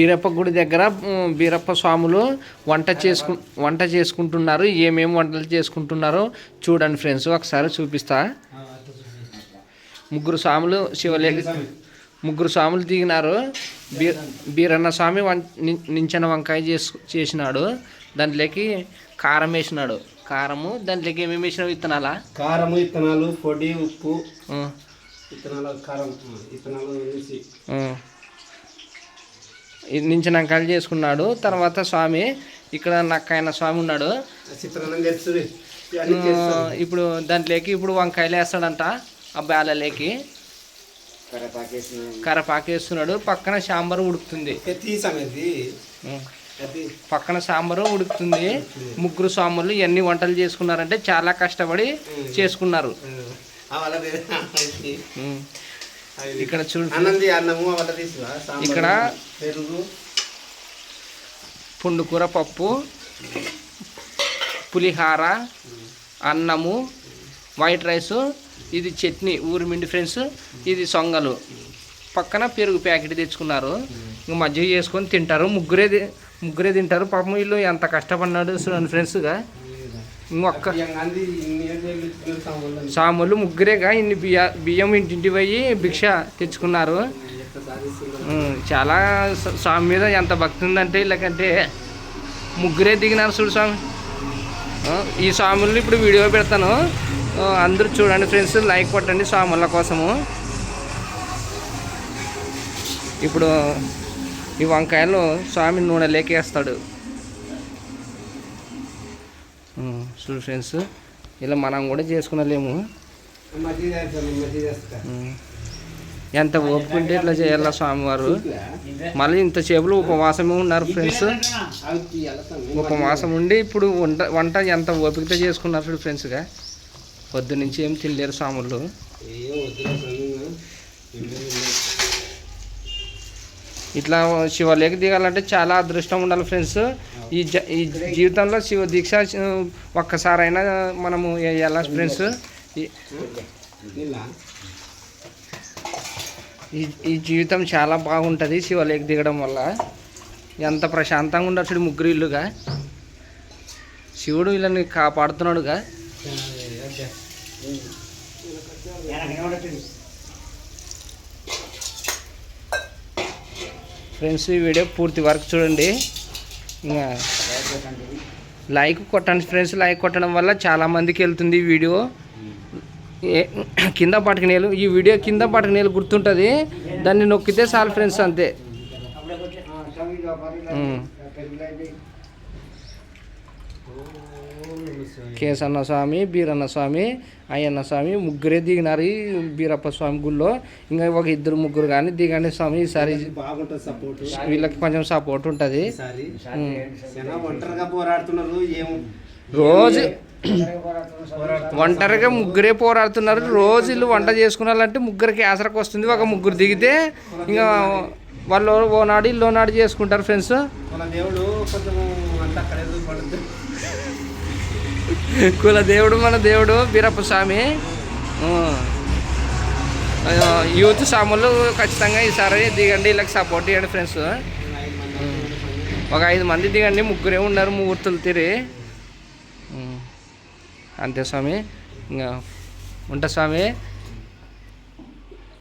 బీరప్ప గుడి దగ్గర బీరప్ప స్వాములు వంట చేసుకు వంట చేసుకుంటున్నారు. ఏమేమి వంటలు చేసుకుంటున్నారో చూడండి ఫ్రెండ్స్. ఒకసారి చూపిస్తా. ముగ్గురు స్వాములు శివలే ముగ్గురు స్వాములు దిగినారు. బీ బీరన్న స్వామి నించన వంకాయ చేసు చేసినాడు. దాంట్లోకి కారం వేసినాడు. కారము దాంట్లోకి ఏమేమి వేసినావు విత్తనాలా? కారము విత్తనాలు పొడి ఉప్పు. విత్తనాలు కారం విత్తనాలు వేసి ఈ నించన వంకాయలు చేసుకున్నాడు. తర్వాత స్వామి ఇక్కడ నక్కైన స్వామి ఉన్నాడు. ఇప్పుడు దాంట్లోకి ఇప్పుడు వంకాయలు వేస్తాడంట ఆ బేలలోకి కరపాకు వేస్తున్నాడు పక్కన సాంబారు ఉడుకుతుంది. పక్కన సాంబారు ఉడుకుతుంది. ముగ్గురు స్వాములు ఎన్ని వంటలు చేసుకున్నారంటే చాలా కష్టపడి చేసుకున్నారు. ఇక్కడ చూడు. అన్నంది అన్నము వాళ్ళ తీసుకురా. సాంబారు, ఇక్కడ పెరుగు. పుండుకూర పప్పు పులిహార అన్నము వైట్ రైస్ ఇది చట్నీ ఊరిమిండి ఫ్రెండ్స్ ఇది సొంగలు. పక్కన పెరుగు ప్యాకెట్ తెచ్చుకున్నారు. ఇంక మజ్జిగ చేసుకొని తింటారు. ముగ్గురే ముగ్గురే తింటారు. పాపం వీళ్ళు ఎంత కష్టపడినాడు ఫ్రెండ్స్గా. ఇంకొక్క సాములు ముగ్గురేగా ఇన్ని బియ్య బియ్యం ఇంటింటి పోయి భిక్ష తెచ్చుకున్నారు. చాలా స్వామి మీద ఎంత భక్తి ఉందంటే వీళ్ళకంటే ముగ్గురే దిగినారు చూడు స్వామి ఈ స్వాముల్ని ఇప్పుడు వీడియో పెడతాను. అందరూ చూడండి ఫ్రెండ్స్ లైక్ కొట్టండి స్వాముల కోసము. ఇప్పుడు ఈ వంకాయలు స్వామి నూనె లేకేస్తాడు. చూడు ఫ్రెండ్స్ ఇలా మనం కూడా చేసుకునలేము. ఎంత ఓపిక ఉంటే ఇట్లా చేయాల స్వామివారు? మళ్ళీ ఇంత చేపలు ఉపవాసమే ఉన్నారు ఫ్రెండ్స్. ఉపవాసం ఉండి ఇప్పుడు వంట వంట ఎంత ఓపికతో చేసుకున్నారు చూడు ఫ్రెండ్స్గా పొద్దు నుంచి ఏం తినలేరు స్వాములు ఏం వద్దులే స్వామి. ఇల్లు ఇల్లు. ఇట్లా శివలేకి దిగాలంటే చాలా అదృష్టం ఉండాలి ఫ్రెండ్స్. ఈ జ ఈ జీవితంలో శివ దీక్ష ఒక్కసారైనా మనము వేయాలి ఫ్రెండ్స్? ఈ- ఈ జీవితం చాలా బాగుంటుంది శివలేకి దిగడం వల్ల. ఎంత ప్రశాంతంగా ఉండొచ్చు చూడు ముగ్గురు ఇల్లుగా. శివుడు వీళ్ళని కాపాడుతున్నాడుగా. ఫ్రెండ్స్ ఈ వీడియో పూర్తి వరకు చూడండి. ఇంకా లైక్ కొట్టండి ఫ్రెండ్స్ లైక్ కొట్టడం వల్ల చాలా మందికి వెళ్తుంది ఈ వీడియో. కింద పట్టుకు నేలు ఈ వీడియో కింద పట్టుకు నేలు గుర్తుంటుంది. దాన్ని నొక్కితే చాలు ఫ్రెండ్స్ అంతే. కేసన్న స్వామి బీరన్న స్వామి అయ్యన్న స్వామి ముగ్గురే దిగినారు ఈ బీరప్ప స్వామి గుళ్ళో. ఇంకా ఒక ఇద్దరు ముగ్గురు కానీ దిగండి స్వామి ఈసారి బాగుంటుంది సపోర్ట్ వీళ్ళకి కొంచెం సపోర్ట్ ఉంటుంది. ఈసారి. చాలా ఒంటరిగా పోరాడుతున్నారు ఏం రోజు ఒంటరిగా ముగ్గురే పోరాడుతున్నారు. రోజు వీళ్ళు వంట చేసుకున్నారంటే ముగ్గురికి ఆసరకు వస్తుంది. ఒక ముగ్గురు దిగితే ఇంకా వాళ్ళు ఓనాడు ఇల్లు ఓనాడు చేసుకుంటారు ఫ్రెండ్స్. మన దేవుడు కొంచెం అంతా కుల దేవుడు మన దేవుడు బీరప్ప స్వామి. యూత్ సాములు ఖచ్చితంగా ఈసారి దిగండి వీళ్ళకి సపోర్ట్ చేయండి ఫ్రెండ్స్ ఒక ఐదు మంది దిగండి ముగ్గురే ఉన్నారు ముహూర్తులు తిరి. అంతే స్వామి. ఇంకా ఉంటా స్వామి.